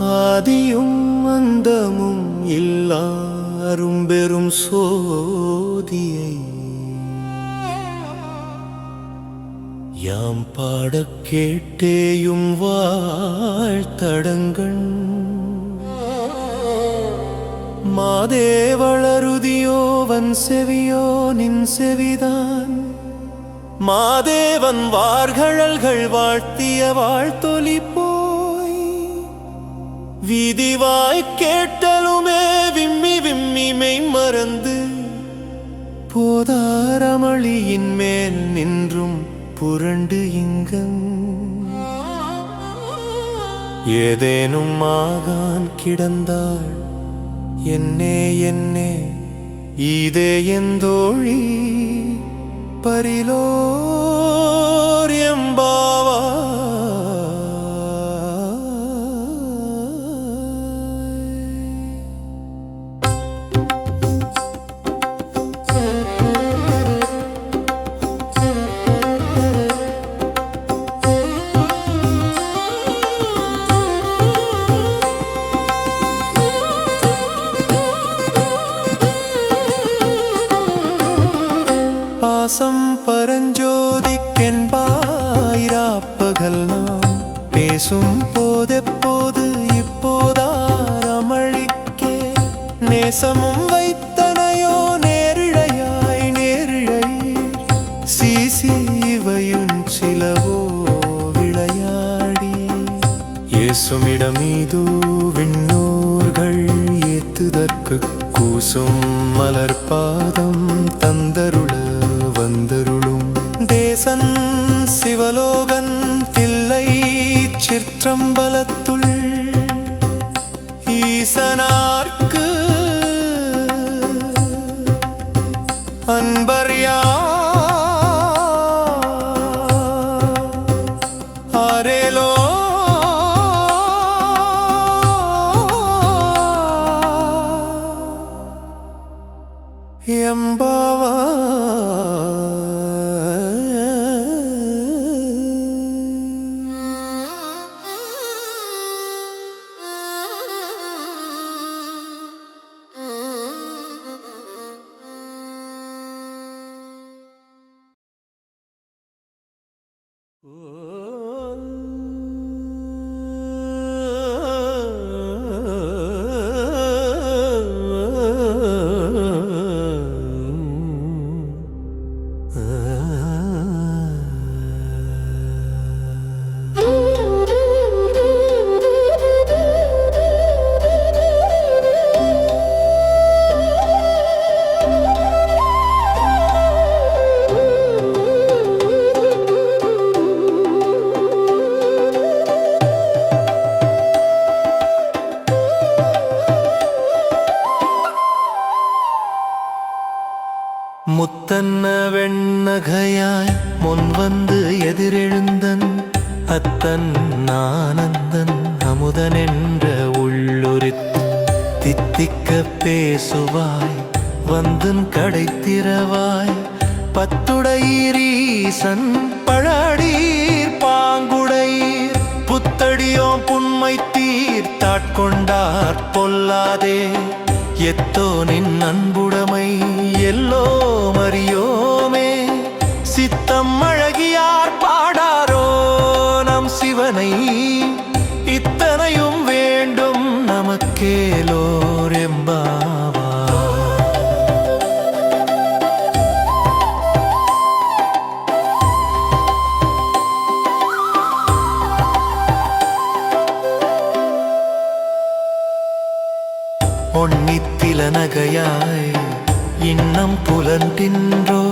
ஆதியும் அந்தமும் இல்லாரும் பெரும் சோதியை யாம் பாடக் கேட்டேயும் வாழ்த்தடங்கள் மாதேவளருதியோ வன் செவியோ நின் செவிதான். மாதேவன் வார்கழல்கள் வாழ்த்திய வாழ்த்தொலிப்போ விதிவாய் கேட்டலுமே விம்மி விம்மி மெய் மறந்து போதாரமளியின் மேல் நின்றும் புரண்டு இங்கம். ஏதேனும் ஆகான் கிடந்தாள் என்னே என்னே இதே எந்தோழி பரிலோர் எம்பாவா? பாசம் பரஞ்சோதிக்கென்பாயிராப்பகல் நாம் பேசும் போதெப்போது இப்போதாரமழிக்கே நேசமும் வைத்தனையோ நேரிழையாய் நேரிழை சீசி இவையும் சிலவோ விளையாடி இயேசுமிடமீதோ விண்ணோர்கள் ஏத்துதற்கு கூசும் மலர்பாதம் தந்தரும் சிவலோகன் தில்லை சிற்றம்பலத்துள் ஈசனார்க்கு அன்பர் யார்? எதிரெழுந்தன் அத்தன் ஆனந்தன் அமுதன் என்ற உள்ளுரித் தித்திக்க பேசுவாய் வந்தன் கடை திறவாய் பத்துடையீரீசன் பழடீர் பாங்குடையீர். புத்தடியோம் புண்மை தீர் தாட்கொண்டார் பொல்லாதே. எத்தோ நின் அன்புடைமை எல்லோ மறியோமே சித்தம் நம் இத்தனையும் வேண்டும் நமக்கேலோர் எம்பாவா ஒன்னித்தில நகையாய் இன்னம் புலன்றின்றோ?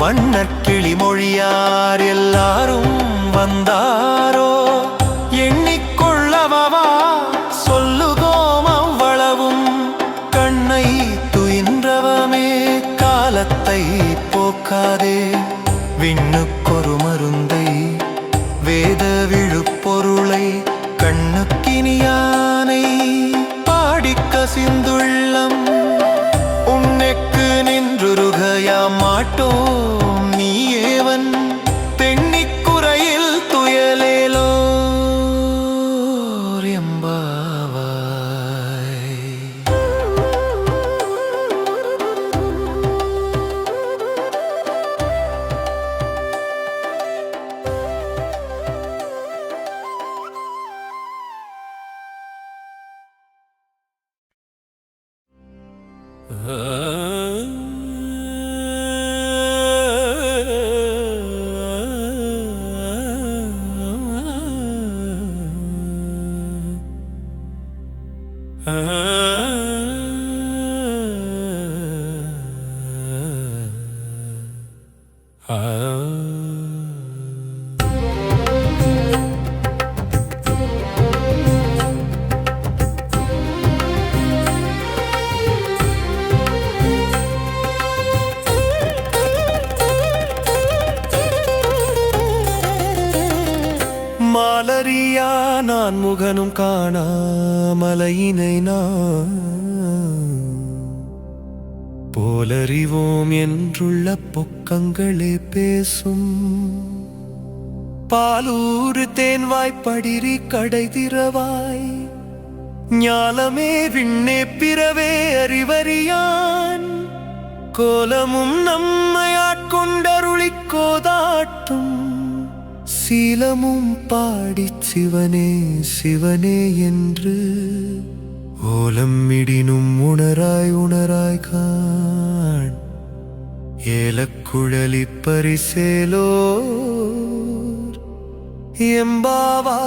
வண்ணக்கிளி மொழியார் எல்லாரும் வந்தாரோ? எம்பாவாய் மாலரியா நான் முகனும் காணா மாலையினை நான் போலறிவோம் என்றுள்ள பொக்கங்களே பேசும். பாலூறு தேன்வாய் படிரி கடை திறவாய். ஞாலமே விண்ணே பிறவே அறிவறியான். கோலமும் நம்மை ஆட்கொண்டருளிக் கோதாட்டும். சீலமும் பாடி சிவனே சிவனே என்று ஓலம் இடினும் உணராய் உணராய் காண். ஏலக்குழலி பரிசேலோ எம்பாவா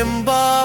embark